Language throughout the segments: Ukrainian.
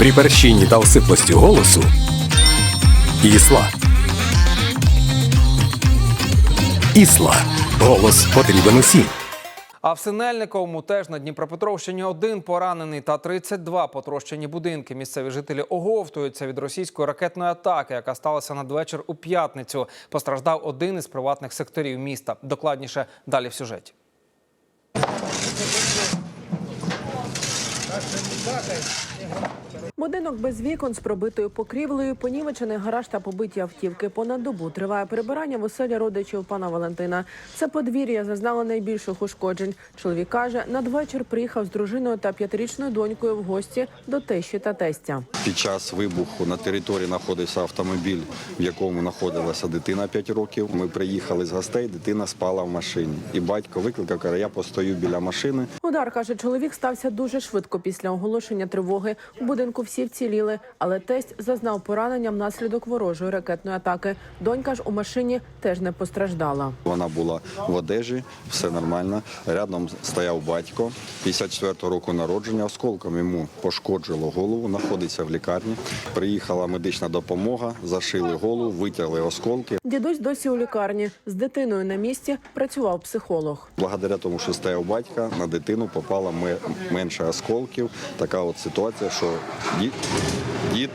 При перщині та осиплості голосу Ісла. Ісла. Голос потрібен усім. А в Синельниковому теж на Дніпропетровщині один поранений та 32 потрощені будинки. Місцеві жителі оговтуються від російської ракетної атаки, яка сталася надвечір у п'ятницю. Постраждав один із приватних секторів міста. Докладніше далі в сюжеті. Будинок без вікон з пробитою покрівлею, понівечений гараж та побиті автівки. Понад добу триває прибирання в оселі родичів пана Валентина. Це подвір'я зазнало найбільших ушкоджень. Чоловік каже, надвечір приїхав з дружиною та п'ятирічною донькою в гості до тещі та тестя. Під час вибуху на території знаходився автомобіль, в якому знаходилася дитина 5 років. Ми приїхали з гостей, дитина спала в машині. І батько викликав, каже, я постою біля машини. Удар каже, чоловік стався дуже швидко після оголошення тривоги. У будинку всі вціліли, але тесть зазнав поранення внаслідок ворожої ракетної атаки. Донька ж у машині теж не постраждала. Вона була в одежі, все нормально. Рядом стояв батько, 54 року народження. Осколком йому пошкоджило голову, знаходиться в лікарні. Приїхала медична допомога, зашили голову, витягли осколки. Дідусь досі у лікарні з дитиною на місці працював психолог. Благодаря тому, що стояв батька, на дитину попало ме- менше осколків. Така от ситуація, що дід, дід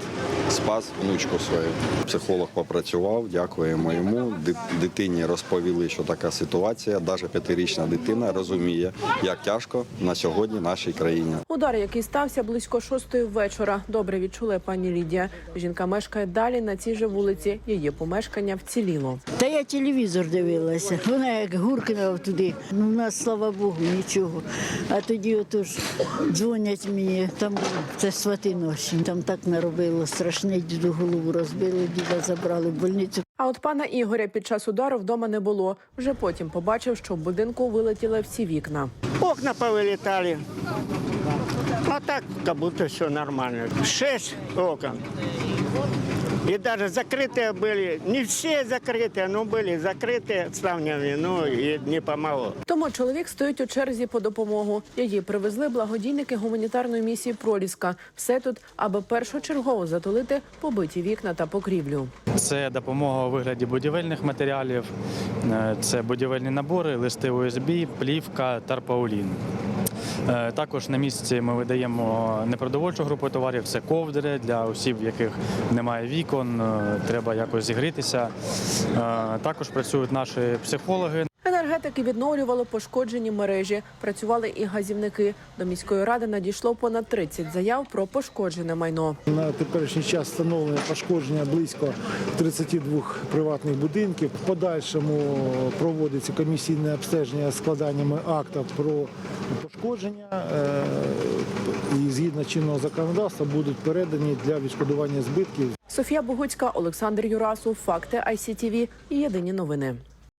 спас внучку свою. Психолог попрацював, дякуємо йому. Ди- Дитині розповіли, що така ситуація. Навіть п'ятирічна дитина розуміє, як тяжко на сьогодні нашій країні. Удар, який стався близько шостої вечора, добре відчула пані Лідія. Жінка мешкає далі на цій же вулиці. Її помешкання вціліло. Та я телевізор дивилася. Вона як гуркнула туди. Ну, в нас, слава Богу, нічого. А тоді отож дзвонять мені, там це свати ночі. Там так наробило страшне, діду голову розбили, діда забрали в больницю. А от пана Ігоря під час удару вдома не було. Вже потім побачив, що в будинку вилетіли всі вікна Окна повылетали. А так, как будто все нормально. Шесть окон. И даже закрытые были, не все закрытые, но были закрытые ставнями, ну и не помогло. Тому чоловік стоїть у черзі по допомогу. Її привезли благодійники гуманітарної місії Проліска. Все тут, аби першочергово затулити побиті вікна та покрівлю. Це допомога у вигляді будівельних матеріалів, е, це будівельні набори, листи ОСБ, плівка, тарпаулін. Е, Також на місці ми видаємо непродовольчу групу товарів, це ковдри для осіб, в яких немає вікон, е, треба якось зігрітися. Е, Також працюють наші психологи. Енергетики відновлювали пошкоджені мережі. Працювали і газівники. До міської ради надійшло понад 30 заяв про пошкоджене майно. На теперішній час встановлено пошкодження близько 32 приватних будинків. В подальшому проводиться комісійне обстеження складаннями акта про пошкодження е, і згідно чинного законодавства будуть передані для відшкодування збитків Софія Богуцька, Олександр Юрасов, Факти ICTV і Єдині новини.